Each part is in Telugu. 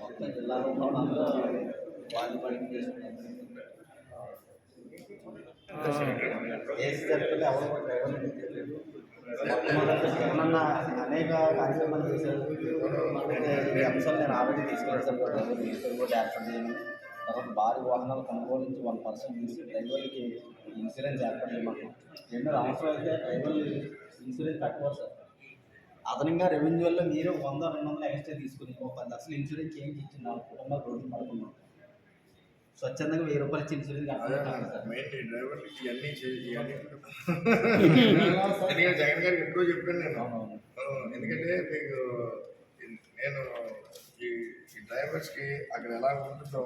మొత్తం జిల్లాలో ఉన్న వాళ్ళందరూ వాళ్ళు పని ఏసీ జరిపితే ఎవరు కూడా డ్రైవర్లు తెలియదు. మొట్టమొదటి జగనన్న అనేక కార్యక్రమాలు చేశారు అయితే ఈ అంశం నేను ఆల్రెడీ తీసుకెళ్ళాను సార్ కూడా ఏర్పాటు చేయమని తర్వాత భారీ వాహనాలు కొనుగోలు నుంచి వన్ పర్సెంట్ తీసి డ్రైవర్లకి ఇన్సూరెన్స్ ఏర్పాటు చేయమంటున్నాం రెండు అవసరం అయితే డ్రైవర్లు ఇన్సూరెన్స్ కట్టుకోవాలి సార్. అదనంగా రెవెన్యూలో మీరు వంద రెండు వందలు ఎక్స్ట్రా తీసుకుని ఒక పది లక్షలు ఇన్సూరెన్స్ చేయించి ఇచ్చిన నాలుగు కుటుంబాలు రోజు పడుకున్నాం స్వచ్ఛందంగా వెయ్యి రూపాయలు ఇచ్చి ఇన్సూరెన్స్ ఎందుకంటే జగన్ గారికి ఎక్కువ చెప్పాను నేను. ఎందుకంటే మీకు నేను ఈ డ్రైవర్స్కి అక్కడ ఎలా ఉంటుందో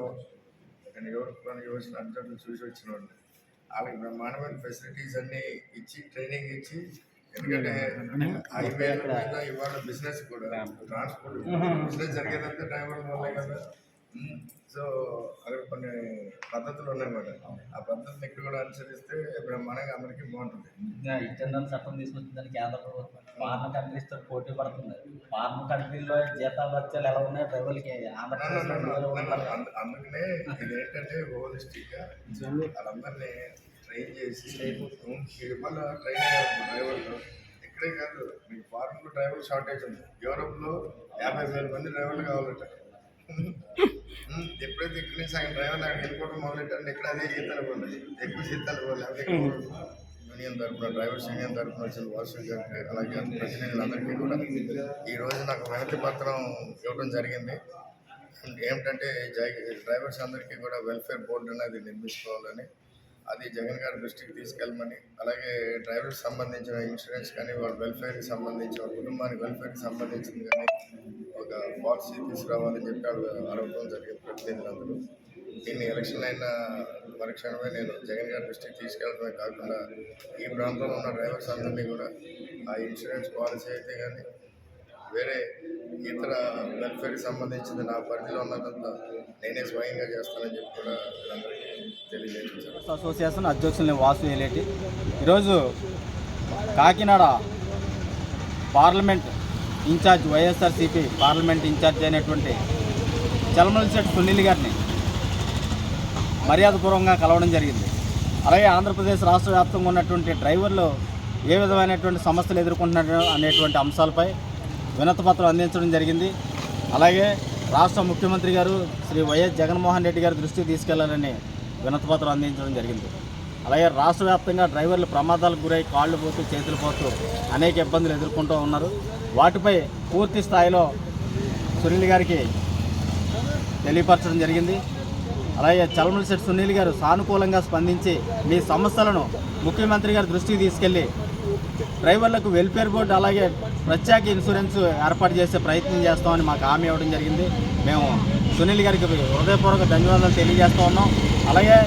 యువసిన అర్జెంట్ చూసి వచ్చినోడిని. వాళ్ళకి బ్రహ్మాండమైన ఫెసిలిటీస్ అన్నీ ఇచ్చి ట్రైనింగ్ ఇచ్చి ఎందుకంటే హైవే మీద ఇవాళ బిజినెస్ కూడా ట్రాన్స్పోర్ట్ బిజినెస్ జరిగేదంతా డ్రైవర్ల వల్లే కదా. సో పద్ధతులు ఉన్నాయన్నమాట ఆ పద్ధతిని ఇక్కడ కూడా అనుసరిస్తే బ్రహ్మాండంగా అందరికీ బాగుంటుంది. ఇంకా ఇచ్చిన చట్టం తీసుకొచ్చిందని కేంద్ర ప్రభుత్వం ఫారిన్ కంట్రీస్తో పోటీ పడుతుంది. ఫారిన్ కంట్రీలో జీతాలు వచ్చాలు ఎలా ఉన్నాయి డ్రైవర్లకి. అంద- అందుకనే ఇది ఏంటంటే హోలిస్టిక్గా వాళ్ళందరినీ ట్రైన్ చేసి ఇవాళ ట్రైన్ డ్రైవర్లు. ఇక్కడే కాదు మీకు ఫారెన్లో డ్రైవర్ షార్టేజ్ ఉంది. యూరోప్లో యాభై వేల మంది డ్రైవర్లు కావాలట. ఉమ్, ఎప్పుడైతే ఇక్కడ నుంచి సగం డ్రైవర్లు అక్కడ వెళ్ళిపోవడం మొదలెట్టారంటే ఇక్కడ అదే జీతాలు పోలేదు ఎక్కువ జీతాలు పోలేదు అదే యూనియన్ తరఫున డ్రైవర్స్ యూనియన్ తరఫున వచ్చిన వాసు గారికి అలాగే ప్రతినిధులందరికీ కూడా ఈ రోజు నాకు వినతి పత్రం ఇవ్వడం జరిగింది. ఏమిటంటే డ్రైవర్స్ అందరికీ కూడా వెల్ఫేర్ బోర్డు అనేది నిర్మించుకోవాలని అది జగన్ గారి దృష్టికి తీసుకెళ్ళమని అలాగే డ్రైవర్కి సంబంధించిన ఇన్సూరెన్స్ కానీ వాళ్ళ వెల్ఫేర్కి సంబంధించి వాళ్ళ కుటుంబానికి వెల్ఫేర్కి సంబంధించింది కానీ ఒక పాలసీ తీసుకురావాలని చెప్పి వాళ్ళు అడగడం జరిగింది ప్రతినిధులందరూ దీన్ని ఎలక్షన్ అయిన మరుక్షణమే నేను జగన్ గారి దృష్టికి తీసుకెళ్ళడమే కాకుండా ఈ ప్రాంతంలో ఉన్న డ్రైవర్స్ అందరినీ కూడా ఆ ఇన్సూరెన్స్ పాలసీ అయితే కానీ వేరే ఇతర వెల్ఫేర్కి సంబంధించింది నా పరిధిలో ఉన్నదంతా నేనే స్వయంగా చేస్తానని చెప్పి కూడా వీళ్ళందరికీ తెలియజేయించాను అసోసియేషన్ అధ్యక్షుల్ని వాసు ఏలేటి. ఈరోజు Kakinada parliament incharge Y S R C P parliament incharge అయినటువంటి చలమలశెట్టి సునీల్ గారిని మర్యాదపూర్వకంగా కలవడం జరిగింది. అలాగే ఆంధ్రప్రదేశ్ రాష్ట్ర వ్యాప్తంగా ఉన్నటువంటి డ్రైవర్లు ఏ విధమైనటువంటి సమస్యలు ఎదుర్కొంటున్నారు అనేటువంటి అంశాలపై వినతిపత్రం అందించడం జరిగింది. అలాగే రాష్ట్ర ముఖ్యమంత్రి గారు శ్రీ వైఎస్ జగన్మోహన్ రెడ్డి గారి దృష్టికి తీసుకెళ్ళాలని వినతిపత్రం అందించడం జరిగింది. అలాగే రాష్ట్ర వ్యాప్తంగా డ్రైవర్లు ప్రమాదాలకు గురై కాళ్ళు పోతూ చేతులు పోతూ అనేక ఇబ్బందులు ఎదుర్కొంటూ ఉన్నారు. వాటిపై పూర్తి స్థాయిలో సునీల్ గారికి తెలియపరచడం జరిగింది. అలాగే చలమలశెట్టి సునీల్ గారు సానుకూలంగా స్పందించి మీ సమస్యలను ముఖ్యమంత్రి గారి దృష్టికి తీసుకెళ్ళి డ్రైవర్లకు వెల్ఫేర్ బోర్డు అలాగే ప్రత్యేక ఇన్సూరెన్స్ ఏర్పాటు చేసే ప్రయత్నం చేస్తామని మాకు హామీ ఇవ్వడం జరిగింది. మేము సునీల్ గారికి హృదయపూర్వక ధన్యవాదాలు తెలియజేస్తూ ఉన్నాం. అలాగే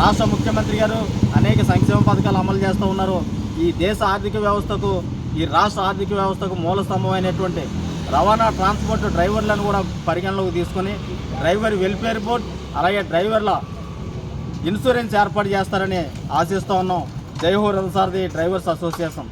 రాష్ట్ర ముఖ్యమంత్రి గారు అనేక సంక్షేమ పథకాలు అమలు చేస్తూ ఉన్నారు. ఈ దేశ ఆర్థిక వ్యవస్థకు ఈ రాష్ట్ర ఆర్థిక వ్యవస్థకు మూల స్తంభమైనటువంటి రవాణా ట్రాన్స్పోర్ట్ డ్రైవర్లను కూడా పరిగణలోకి తీసుకొని డ్రైవర్ వెల్ఫేర్ బోర్డ్ అలాగే డ్రైవర్ల ఇన్సూరెన్స్ ఏర్పాటు చేస్తారని ఆశిస్తూ ఉన్నాం. జై హో రథసారథి డ్రైవర్స్ అసోసియేషన్.